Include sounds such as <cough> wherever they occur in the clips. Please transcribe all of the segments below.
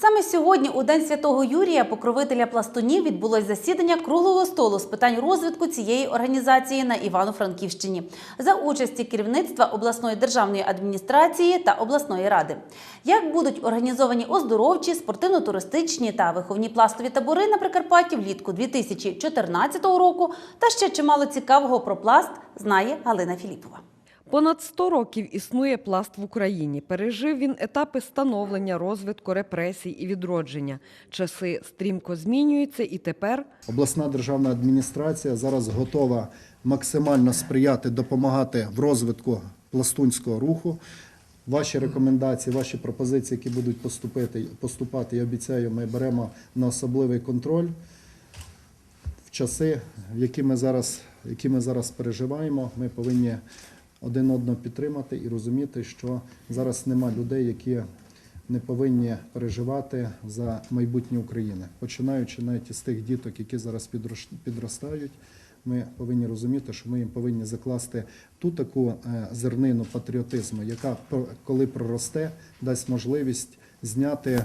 Саме сьогодні, у День Святого Юрія, покровителя пластунів, відбулось засідання круглого столу з питань розвитку цієї організації на Івано-Франківщині за участі керівництва обласної державної адміністрації та обласної ради. Як будуть організовані оздоровчі, спортивно-туристичні та виховні пластові табори на Прикарпатті влітку 2014 року, та ще чимало цікавого про пласт знає Галина Філіпова. Понад 100 років існує пласт в Україні. Пережив він етапи становлення, розвитку, репресій і відродження. Часи стрімко змінюються, і тепер Обласна державна адміністрація зараз готова максимально сприяти, допомагати в розвитку пластунського руху. Ваші рекомендації, ваші пропозиції, які будуть поступити, поступати, я обіцяю, ми беремо на особливий контроль в часи, які ми зараз, які ми зараз переживаємо. Ми повинні один одного підтримати і розуміти, що зараз нема людей, які не повинні переживати за майбутнє України, починаючи навіть із тих діток, які зараз підростають. Ми повинні розуміти, що ми їм повинні закласти ту таку е, зернину патріотизму, яка коли проросте, дасть можливість зняти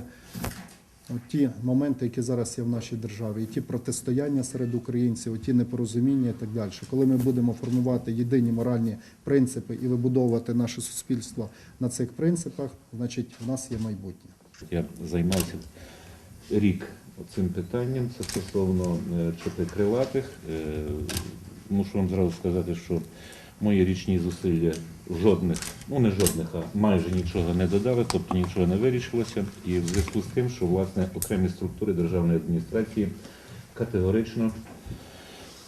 ті моменти, які зараз є в нашій державі, і ті протистояння серед українців, ті непорозуміння і так далі. Коли ми будемо формувати єдині моральні принципи і вибудовувати наше суспільство на цих принципах, значить в нас є майбутнє. Я займався рік цим питанням. Це стосовно е, чоти крилатих. Е, Мушу вам зразу сказати, що мої річні зусилля жодних, ну не жодних, а майже нічого не додали, тобто нічого не вирішилося. І в зв'язку з тим, що власне окремі структури державної адміністрації категорично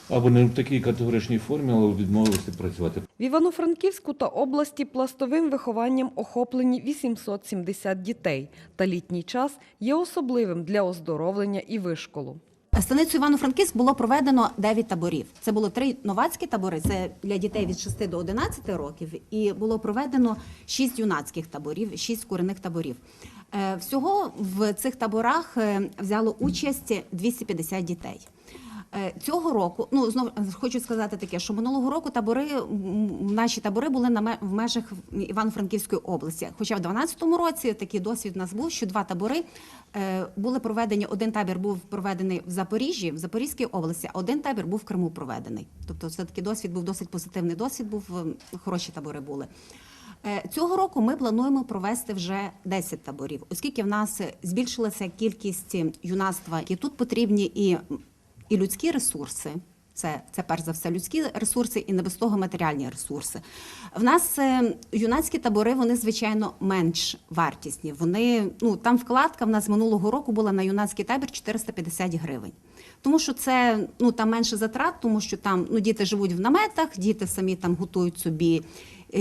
або не в такій категоричній формі, але відмовилися працювати. в Івано-Франківську та області пластовим вихованням охоплені 870 дітей. Та літній час є особливим для оздоровлення і вишколу. Станицю Івано-Франківськ було проведено 9 таборів. Це було три новацькі табори, це для дітей від 6 до 11 років, і було проведено 6 юнацьких таборів, 6 курних таборів. Е, Всього в цих таборах е, взяло участь 250 дітей. Е, Цього року, ну знову хочу сказати таке, що минулого року табори наші табори були на в межах Івано-Франківської області. Хоча в 2012 році такий досвід у нас був, що два табори е, були проведені. Один табір був проведений в Запоріжжі, в Запорізькій області, а один табір був в Криму проведений. Тобто, все таки досвід був досить позитивний. Досвід був е, хороші табори були. Е, Цього року ми плануємо провести вже 10 таборів, оскільки в нас збільшилася кількість юнацтва, і тут потрібні і і людські ресурси. Це, це перш за все людські ресурси і не без того матеріальні ресурси. В нас е, юнацькі табори, вони звичайно менш вартісні. Вони ну там вкладка в нас минулого року була на юнацький табір 450 гривень. Тому що це ну там менше затрат, тому що там ну діти живуть в наметах, діти самі там готують собі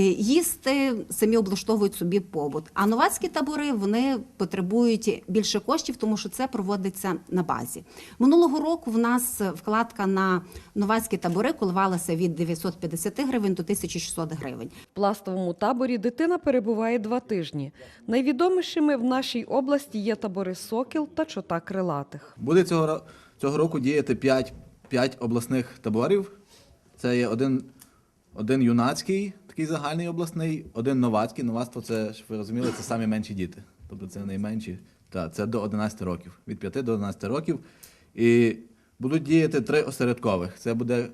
їсти, самі облаштовують собі побут. А новацькі табори вони потребують більше коштів, тому що це проводиться на базі. Минулого року в нас вкладка на новацькі табори коливалася від 950 гривень до 1600 гривень. В пластовому таборі дитина перебуває два тижні. Найвідомішими в нашій області є табори Сокіл та Чота Крилатих. Буде цього, ро- цього року діяти 5, 5 обласних таборів. Це є один, один юнацький, такий загальний обласний, один новацький. Новацтво це, щоб ви розуміли, це самі менші діти. Тобто це найменші. Та, це до 11 років, від 5 до 11 років. І будуть діяти три осередкових. Це буде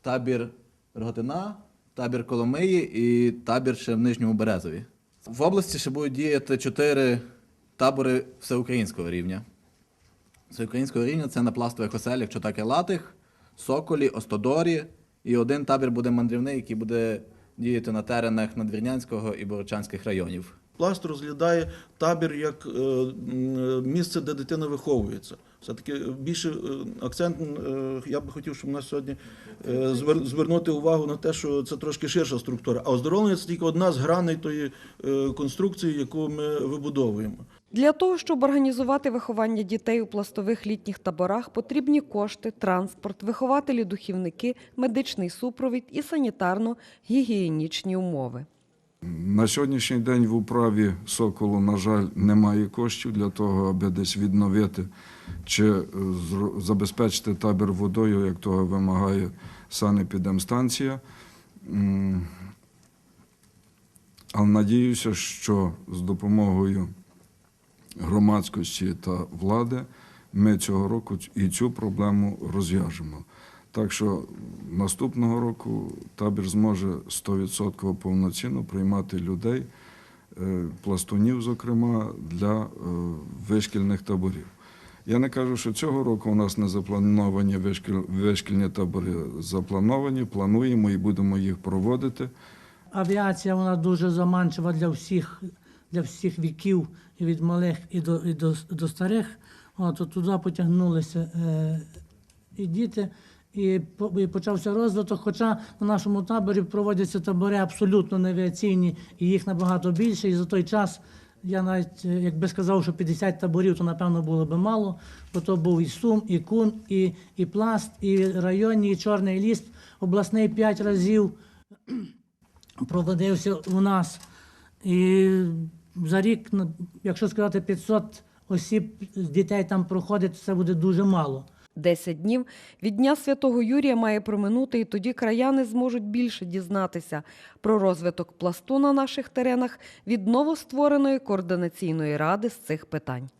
табір Роготина, табір Коломиї і табір ще в Нижньому Березові. В області ще будуть діяти чотири табори всеукраїнського рівня. Всеукраїнського рівня це на пластових оселях Чотакелатих, Соколі, Остодорі. І один табір буде мандрівний, який буде діяти на теренах Надвірнянського і Борочанських районів. Пласт розглядає табір як е, місце, де дитина виховується. Все-таки більше е, акцент е, я би хотів, щоб у нас сьогодні е, звернути увагу на те, що це трошки ширша структура. А оздоровлення це тільки одна з граней тої е, конструкції, яку ми вибудовуємо. Для того, щоб організувати виховання дітей у пластових літніх таборах, потрібні кошти, транспорт, вихователі-духівники, медичний супровід і санітарно-гігієнічні умови. На сьогоднішній день в управі Соколу, на жаль, немає коштів для того, аби десь відновити чи е, забезпечити табір водою, як того вимагає санепідемстанція. Але надіюся, що з допомогою громадськості та влади, ми цього року і цю проблему розв'яжемо. Так що наступного року табір зможе 100% повноцінно приймати людей, е, пластунів, зокрема, для е, вишкільних таборів. Я не кажу, що цього року у нас не заплановані вишкільні табори. Заплановані, плануємо і будемо їх проводити. Авіація вона дуже заманчива для всіх, для всіх віків, від малих і до, і до, до старих. От, туди потягнулися е, і діти, і, і почався розвиток. Хоча на нашому таборі проводяться табори абсолютно не авіаційні, і їх набагато більше. І за той час я навіть, е, якби сказав, що 50 таборів, то напевно було би мало, бо то був і Сум, і Кун, і, і Пласт, і районні, і Чорний ліс, обласний п'ять разів <clears throat> проводився у нас. І за рік, ну, якщо сказати, 500 осіб дітей там проходить, це буде дуже мало. Десять днів від Дня Святого Юрія має проминути, і тоді краяни зможуть більше дізнатися про розвиток пласту на наших теренах від новоствореної координаційної ради з цих питань.